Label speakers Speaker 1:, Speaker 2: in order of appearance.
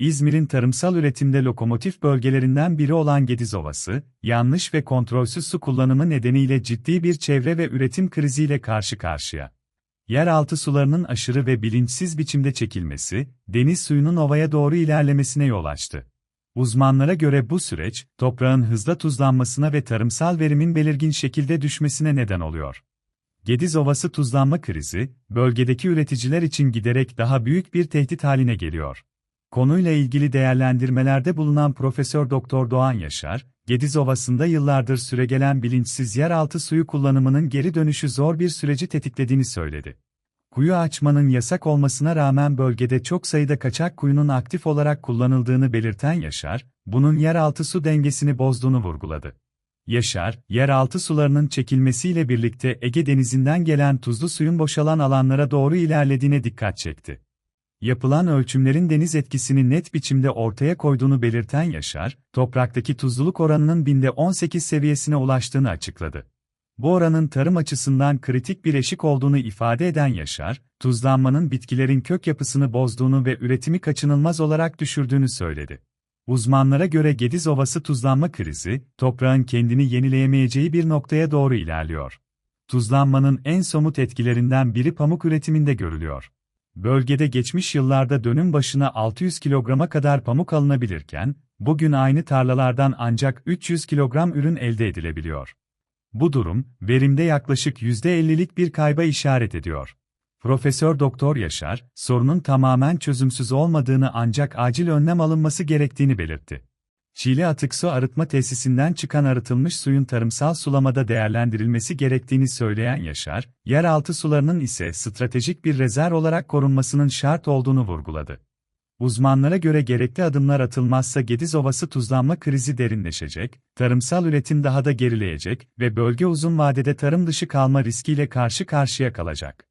Speaker 1: İzmir'in tarımsal üretimde lokomotif bölgelerinden biri olan Gediz Ovası, yanlış ve kontrolsüz su kullanımı nedeniyle ciddi bir çevre ve üretim kriziyle karşı karşıya. Yeraltı sularının aşırı ve bilinçsiz biçimde çekilmesi, deniz suyunun ovaya doğru ilerlemesine yol açtı. Uzmanlara göre bu süreç, toprağın hızla tuzlanmasına ve tarımsal verimin belirgin şekilde düşmesine neden oluyor. Gediz Ovası tuzlanma krizi, bölgedeki üreticiler için giderek daha büyük bir tehdit haline geliyor. Konuyla ilgili değerlendirmelerde bulunan Profesör Doktor Doğan Yaşar, Gediz Ovası'nda yıllardır süregelen bilinçsiz yeraltı suyu kullanımının geri dönüşü zor bir süreci tetiklediğini söyledi. Kuyu açmanın yasak olmasına rağmen bölgede çok sayıda kaçak kuyunun aktif olarak kullanıldığını belirten Yaşar, bunun yeraltı su dengesini bozduğunu vurguladı. Yaşar, yeraltı sularının çekilmesiyle birlikte Ege Denizi'nden gelen tuzlu suyun boşalan alanlara doğru ilerlediğine dikkat çekti. Yapılan ölçümlerin deniz etkisini net biçimde ortaya koyduğunu belirten Yaşar, topraktaki tuzluluk oranının binde 18 seviyesine ulaştığını açıkladı. Bu oranın tarım açısından kritik bir eşik olduğunu ifade eden Yaşar, tuzlanmanın bitkilerin kök yapısını bozduğunu ve üretimi kaçınılmaz olarak düşürdüğünü söyledi. Uzmanlara göre Gediz Ovası tuzlanma krizi, toprağın kendini yenileyemeyeceği bir noktaya doğru ilerliyor. Tuzlanmanın en somut etkilerinden biri pamuk üretiminde görülüyor. Bölgede geçmiş yıllarda dönüm başına 600 kilograma kadar pamuk alınabilirken, bugün aynı tarlalardan ancak 300 kilogram ürün elde edilebiliyor. Bu durum, verimde yaklaşık %50'lik bir kayba işaret ediyor. Profesör Doktor Yaşar, sorunun tamamen çözümsüz olmadığını ancak acil önlem alınması gerektiğini belirtti. Çiğli Atık Su Arıtma Tesisinden çıkan arıtılmış suyun tarımsal sulamada değerlendirilmesi gerektiğini söyleyen Yaşar, yeraltı sularının ise stratejik bir rezerv olarak korunmasının şart olduğunu vurguladı. Uzmanlara göre gerekli adımlar atılmazsa Gediz Ovası tuzlanma krizi derinleşecek, tarımsal üretim daha da gerileyecek ve bölge uzun vadede tarım dışı kalma riskiyle karşı karşıya kalacak.